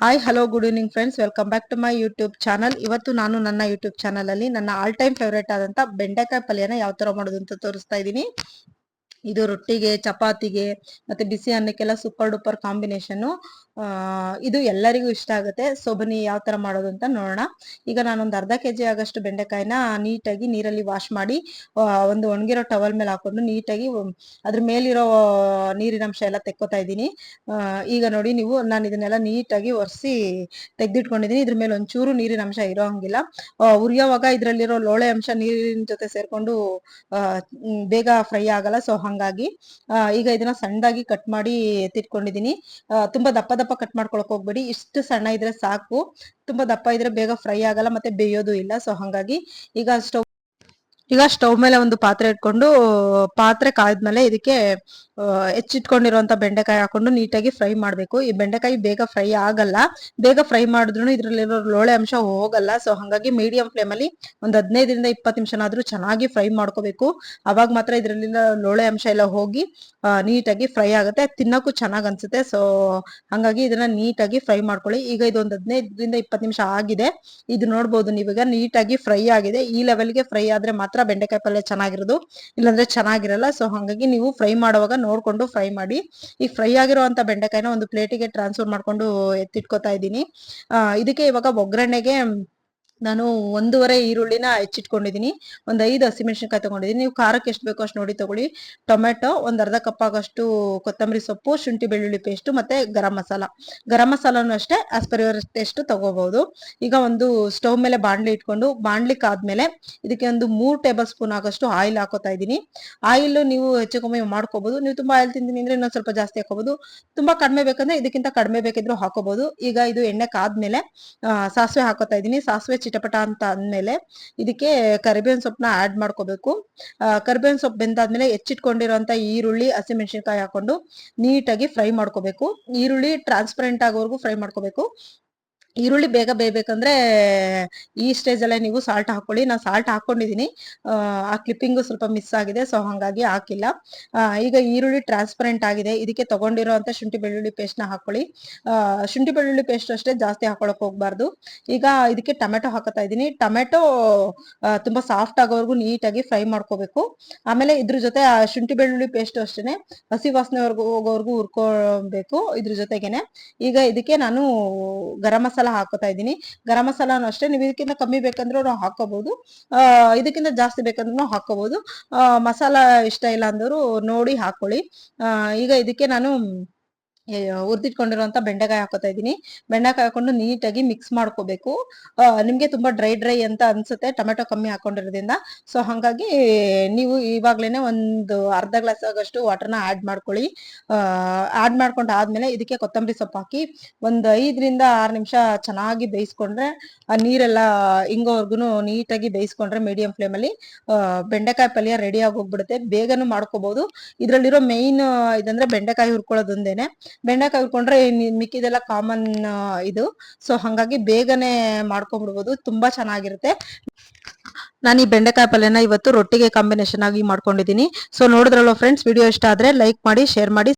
Hi hello good evening friends welcome back to my YouTube channel ಇವತ್ತು ನಾನು ನನ್ನ YouTube channel ಅಲ್ಲಿ ನನ್ನ ಆಲ್ ಟೈಮ್ ಫೇವ್ರೇಟ್ ಆದಂತ ಬೆಂಡೆಕಾಯಿ ಪಲ್ಯನ ಯಾವ ತರ ಮಾಡೋದು ಅಂತ ತೋರಿಸ್ತಾ ಇದ್ದೀನಿ. ಇದು ರೊಟ್ಟಿಗೆ, ಚಪಾತಿಗೆ, ಮತ್ತೆ ಬಿಸಿ ಅನ್ನಕ್ಕೆಲ್ಲ ಸೂಪರ್ ಡೂಪರ್ ಕಾಂಬಿನೇಷನ್ ಇದು ಎಲ್ಲರಿಗೂ ಇಷ್ಟ ಆಗುತ್ತೆ. ಸೊ ಬನ್ನಿ ಯಾವ ತರ ಮಾಡೋದು ಅಂತ ನೋಡೋಣ. ಈಗ ನಾನೊಂದು ಅರ್ಧ ಕೆಜಿ ಆಗಷ್ಟು ಬೆಂಡೆಕಾಯಿನ ನೀಟಾಗಿ ನೀರಲ್ಲಿ ವಾಶ್ ಮಾಡಿ ಒಂದು ಒಣಗಿರೋ ಟವಲ್ ಮೇಲೆ ಹಾಕೊಂಡು ನೀಟಾಗಿ ಅದ್ರ ಮೇಲಿರೋ ನೀರಿನ ಅಂಶ ಎಲ್ಲ ತೆಕ್ಕೋತಾ ಇದ್ದೀನಿ. ಈಗ ನೋಡಿ ನೀವು, ನಾನು ಇದನ್ನೆಲ್ಲ ನೀಟಾಗಿ ಒರೆಸಿ ತೆಗೆದಿಟ್ಕೊಂಡಿದ್ದೀನಿ. ಇದ್ರ ಮೇಲೆ ಒಂಚೂರು ನೀರಿನ ಅಂಶ ಇರೋ ಹಂಗಿಲ್ಲ. ಉರಿಯೋವಾಗ ಇದ್ರಲ್ಲಿರೋ ಲೋಳೆ ಅಂಶ ನೀರಿನ ಜೊತೆ ಸೇರ್ಕೊಂಡು ಬೇಗ ಫ್ರೈ ಆಗಲ್ಲ. ಸೊ ಹಂಗಾಗಿ ಈಗ ಇದನ್ನ ಸಣ್ಣದಾಗಿ ಕಟ್ ಮಾಡಿ ಎತ್ತಿಟ್ಕೊಂಡಿದ್ದೀನಿ ಆ, ತುಂಬಾ ದಪ್ಪ ದಪ್ಪ ಕಟ್ ಮಾಡ್ಕೊಳಕ್ ಹೋಗ್ಬೇಡಿ. ಇಷ್ಟು ಸಣ್ಣ ಇದ್ರೆ ಸಾಕು. ತುಂಬಾ ದಪ್ಪ ಇದ್ರೆ ಬೇಗ ಫ್ರೈ ಆಗಲ್ಲ ಮತ್ತೆ ಬೇಯೋದು ಇಲ್ಲ. ಸೊ ಹಂಗಾಗಿ ಈಗ ಸ್ಟವ್ ಈಗ ಸ್ಟವ್ ಮೇಲೆ ಒಂದು ಪಾತ್ರೆ ಇಟ್ಕೊಂಡು, ಪಾತ್ರೆ ಕಾಯ್ದ್ಮೇಲೆ ಇದಕ್ಕೆ ಹೆಚ್ಚಿಟ್ಕೊಂಡಿರುವಂತ ಬೆಂಡೆಕಾಯಿ ಹಾಕೊಂಡು ನೀಟಾಗಿ ಫ್ರೈ ಮಾಡಬೇಕು. ಈ ಬೆಂಡೆಕಾಯಿ ಬೇಗ ಫ್ರೈ ಆಗಲ್ಲ. ಬೇಗ ಫ್ರೈ ಮಾಡಿದ್ರು ಇದ್ರಲ್ಲಿರೋ ಲೋಳೆ ಅಂಶ ಹೋಗಲ್ಲ. ಸೊ ಹಂಗಾಗಿ ಮೀಡಿಯಂ ಫ್ಲೇಮ್ ಅಲ್ಲಿ ಒಂದ್ ಹದಿನೈದರಿಂದ ಇಪ್ಪತ್ತು ನಿಮಿಷನಾದ್ರೂ ಚೆನ್ನಾಗಿ ಫ್ರೈ ಮಾಡ್ಕೋಬೇಕು. ಅವಾಗ ಮಾತ್ರ ಇದರಲ್ಲಿರೋ ಲೋಳೆ ಅಂಶ ಎಲ್ಲ ಹೋಗಿ ನೀಟಾಗಿ ಫ್ರೈ ಆಗುತ್ತೆ. ತಿನ್ನಕ್ಕೂ ಚೆನ್ನಾಗ್ ಅನ್ಸುತ್ತೆ. ಸೊ ಹಂಗಾಗಿ ಇದನ್ನ ನೀಟಾಗಿ ಫ್ರೈ ಮಾಡ್ಕೊಳ್ಳಿ. ಈಗ ಇದೊಂದು ಹದಿನೈದರಿಂದ ಇಪ್ಪತ್ತು ನಿಮಿಷ ಆಗಿದೆ. ಇದು ನೋಡ್ಬೋದು ನೀವೀಗ ನೀಟಾಗಿ ಫ್ರೈ ಆಗಿದೆ. ಈ ಲೆವೆಲ್ಗೆ ಫ್ರೈ ಆದ್ರೆ ಮಾತ್ರ ಬೆಂಡೆಕಾಯಿ ಪಲ್ಯ ಚೆನ್ನಾಗಿರೋದು. ಇಲ್ಲಾಂದ್ರೆ ಚೆನ್ನಾಗಿರಲ್ಲ. ಸೊ ಹಂಗಾಗಿ ನೀವು ಫ್ರೈ ಮಾಡುವಾಗ ನೋಡ್ಕೊಂಡು ಫ್ರೈ ಮಾಡಿ. ಈಗ ಫ್ರೈ ಆಗಿರುವಂತ ಬೆಂಡೆಕಾಯಿನ ಒಂದು ಪ್ಲೇಟಿಗೆ ಟ್ರಾನ್ಸ್ಫರ್ ಮಾಡ್ಕೊಂಡು ಎತ್ತಿಟ್ಕೋತಾ ಇದ್ದೀನಿ. ಇದಕ್ಕೆ ಇವಾಗ ಒಗ್ಗರಣೆಗೆ ನಾನು ಒಂದೂವರೆ ಈರುಳ್ಳಿನ ಹೆಚ್ಚಿಟ್ಕೊಂಡಿದ್ದೀನಿ ಒಂದು ಐದು ಹಸಿಮೆಣಸಿನ್ಕಾಯಿ ತಗೊಂಡಿದ್ದೀನಿ ನೀವು ಖಾರಕ್ಕೆ ಎಷ್ಟು ಬೇಕೋ ಅಷ್ಟು ನೋಡಿ ತಗೊಳ್ಳಿ. ಟೊಮೆಟೊ ಒಂದ್ ಅರ್ಧ ಕಪ್ ಆಗಷ್ಟು ಕೊತ್ತಂಬರಿ ಸೊಪ್ಪು, ಶುಂಠಿ ಬೆಳ್ಳುಳ್ಳಿ ಪೇಸ್ಟ್ ಮತ್ತೆ ಗರಂ ಮಸಾಲ. ಗರಂ ಮಸಾಲನು ಅಷ್ಟೇ ಆಸ್ ಪರ್ ಯುವರ್ ಟೇಸ್ಟ್ ತಗೋಬಹುದು. ಈಗ ಒಂದು ಸ್ಟವ್ ಮೇಲೆ ಬಾಂಡ್ಲಿ ಇಟ್ಕೊಂಡು ಬಾಣ್ಲಿ ಕಾದ್ಮೇಲೆ ಇದಕ್ಕೆ ಒಂದು ಮೂರು ಟೇಬಲ್ ಸ್ಪೂನ್ ಆಗಷ್ಟು ಆಯಿಲ್ ಹಾಕೋತಾ ಇದ್ದೀನಿ ಆಯಿಲ್ ನೀವು ಹೆಚ್ಚು ಕಮ್ಮಿ ಮಾಡ್ಕೋಬಹುದು ನೀವು ತುಂಬಾ ಆಯಿಲ್ ತಿಂತೀನಿ ಅಂದ್ರೆ ಇನ್ನೊಂದು ಸ್ವಲ್ಪ ಜಾಸ್ತಿ ಹಾಕೋಬಹುದು ತುಂಬಾ ಕಡಿಮೆ ಬೇಕಂದ್ರೆ ಇದಕ್ಕಿಂತ ಕಡಿಮೆ ಬೇಕಿದ್ರು ಹಾಕೋಬಹುದು ಈಗ ಇದು ಎಣ್ಣೆ ಕಾದ್ಮೇಲೆ ಸಾಸಿವೆ ಹಾಕೋತಾ ಇದ್ದೀನಿ ಸಾಸಿವೆ ಚಿಟಪಟ ಅಂತ ಅಂದ್ಮೇಲೆ ಇದಕ್ಕೆ ಕರಿಬೇವಿನ ಸೊಪ್ಪನ್ನ ಆಡ್ ಮಾಡ್ಕೋಬೇಕು. ಕರಿಬೇವಿನ ಸೊಪ್ಪು ಬೆಂದಾದ್ಮೇಲೆ ಹೆಚ್ಚಿಟ್ಕೊಂಡಿರುವಂತ ಈರುಳ್ಳಿ ಹಸಿಮೆಣಸಿನ್ಕಾಯಿ ಹಾಕೊಂಡು ನೀಟಾಗಿ ಫ್ರೈ ಮಾಡ್ಕೋಬೇಕು. ಈರುಳ್ಳಿ ಟ್ರಾನ್ಸ್ಪರೆಂಟ್ ಆಗೋವರೆಗೂ ಫ್ರೈ ಮಾಡ್ಕೋಬೇಕು. ಈರುಳ್ಳಿ ಬೇಗ ಬೇಯ್ಬೇಕಂದ್ರೆ ಈ ಸ್ಟೇಜ್ ಅಲ್ಲೇ ನೀವು ಸಾಲ್ಟ್ ಹಾಕೊಳ್ಳಿ. ನಾನು ಸಾಲ್ಟ್ ಹಾಕೊಂಡಿದೀನಿ. ಆ, ಕ್ಲಿಪ್ಪಿಂಗ್ ಸ್ವಲ್ಪ ಮಿಸ್ ಆಗಿದೆ ಸೊ ಹಂಗಾಗಿ ಹಾಕಿಲ್ಲ. ಈಗ ಈರುಳ್ಳಿ ಟ್ರಾನ್ಸ್ಪರೆಂಟ್ ಆಗಿದೆ. ಇದಕ್ಕೆ ತಗೊಂಡಿರುವಂತ ಶುಂಠಿ ಬೆಳ್ಳುಳ್ಳಿ ಪೇಸ್ಟ್ನ ಹಾಕೊಳ್ಳಿ. ಶುಂಠಿ ಬೆಳ್ಳುಳ್ಳಿ ಪೇಸ್ಟ್ ಅಷ್ಟೇ ಜಾಸ್ತಿ ಹಾಕೊಳಕ್ ಹೋಗ್ಬಾರ್ದು. ಈಗ ಇದಕ್ಕೆ ಟೊಮೆಟೊ ಹಾಕತಾ ಇದ್ದೀನಿ ಟೊಮೆಟೊ ತುಂಬಾ ಸಾಫ್ಟ್ ಆಗೋವರೆಗೂ ನೀಟಾಗಿ ಫ್ರೈ ಮಾಡ್ಕೋಬೇಕು. ಆಮೇಲೆ ಇದ್ರ ಜೊತೆ ಶುಂಠಿ ಬೆಳ್ಳುಳ್ಳಿ ಪೇಸ್ಟ್ ಅಷ್ಟೇನೆ ಹಸಿ ವಾಸನೆವರೆಗೂ ಹೋಗೋವರೆಗೂ ಹುರ್ಕೋಬೇಕು ಇದ್ರ ಜೊತೆಗೇನೆ. ಈಗ ಇದಕ್ಕೆ ನಾನು ಗರಂ ಮಸಾಲ ಹಾಕೋತಾ ಇದ್ದೀನಿ. ಗರಂ ಮಸಾಲಾನು ಅಷ್ಟೇ. ನೀವು ಇದಕ್ಕಿಂತ ಕಮ್ಮಿ ಬೇಕಂದ್ರೂ ನಾವು ಹಾಕೋಬಹುದು ಇದಕ್ಕಿಂತ ಜಾಸ್ತಿ ಬೇಕಂದ್ರೂ ಹಾಕೋಬಹುದು ಮಸಾಲ ಇಷ್ಟ ಇಲ್ಲ ಅಂದವರು ನೋಡಿ ಹಾಕೊಳ್ಳಿ. ಈಗ ಇದಕ್ಕೆ ನಾನು ಹುರಿದಿಟ್ಕೊಂಡಿರುವಂತ ಬೆಂಡೆಕಾಯಿ ಹಾಕೋತಾ ಇದ್ದೀನಿ. ಬೆಂಡೆಕಾಯಿ ಹಾಕೊಂಡು ನೀಟಾಗಿ ಮಿಕ್ಸ್ ಮಾಡ್ಕೋಬೇಕು. ನಿಮ್ಗೆ ತುಂಬಾ ಡ್ರೈ ಡ್ರೈ ಅಂತ ಅನ್ಸುತ್ತೆ. ಟೊಮೆಟೊ ಕಮ್ಮಿ ಹಾಕೊಂಡಿರೋದ್ರಿಂದ. ಸೊ ಹಂಗಾಗಿ ನೀವು ಇವಾಗ್ಲೇನೆ ಒಂದು ಅರ್ಧ ಗ್ಲಾಸ್ ಆಗಷ್ಟು ವಾಟರ್ನ ಆಡ್ ಮಾಡ್ಕೊಳ್ಳಿ. ಆಡ್ ಮಾಡ್ಕೊಂಡು ಆದ್ಮೇಲೆ ಇದಕ್ಕೆ ಕೊತ್ತಂಬರಿ ಸೊಪ್ಪು ಹಾಕಿ ಒಂದ್ ಐದರಿಂದ ಆರು ನಿಮಿಷ ಚೆನ್ನಾಗಿ ಬೇಯಿಸ್ಕೊಂಡ್ರೆ, ಆ ನೀರೆಲ್ಲ ಹಿಂಗೋವರ್ಗು ನೀಟಾಗಿ ಬೇಯಿಸ್ಕೊಂಡ್ರೆ ಮೀಡಿಯಂ ಫ್ಲೇಮ್ ಅಲ್ಲಿ ಬೆಂಡೆಕಾಯಿ ಪಲ್ಯ ರೆಡಿ ಆಗೋಗ್ಬಿಡುತ್ತೆ ಬೇಗನೂ ಮಾಡ್ಕೋಬಹುದು ಇದ್ರಲ್ಲಿರೋ ಮೇನ್ ಇದಂದ್ರೆ ಬೆಂಡೆಕಾಯಿ ಹುರ್ಕೊಳ್ಳೋದೊಂದೇನೆ. ಬೆಂಡೆಕಾಯಿ ಹುರ್ಕೊಂಡ್ರೆ ಮಿಕ್ಕಿದೆಲ್ಲ ಕಾಮನ್ ಇದು. ಸೊ ಹಂಗಾಗಿ ಬೇಗನೆ ಮಾಡ್ಕೊಂಡ್ಬಿಡ್ಬೋದು. ತುಂಬಾ ಚೆನ್ನಾಗಿರುತ್ತೆ. ನಾನು ಈ ಬೆಂಡೆಕಾಯಿ ಪಲ್ಯನ ಇವತ್ತು ರೊಟ್ಟಿಗೆ ಕಾಂಬಿನೇಷನ್ ಆಗಿ ಮಾಡ್ಕೊಂಡಿದ್ದೀನಿ. ಸೊ ನೋಡಿದ್ರಲ್ಲ ಫ್ರೆಂಡ್ಸ್ ವಿಡಿಯೋ ಇಷ್ಟ ಆದ್ರೆ ಲೈಕ್ ಮಾಡಿ ಶೇರ್ ಮಾಡಿ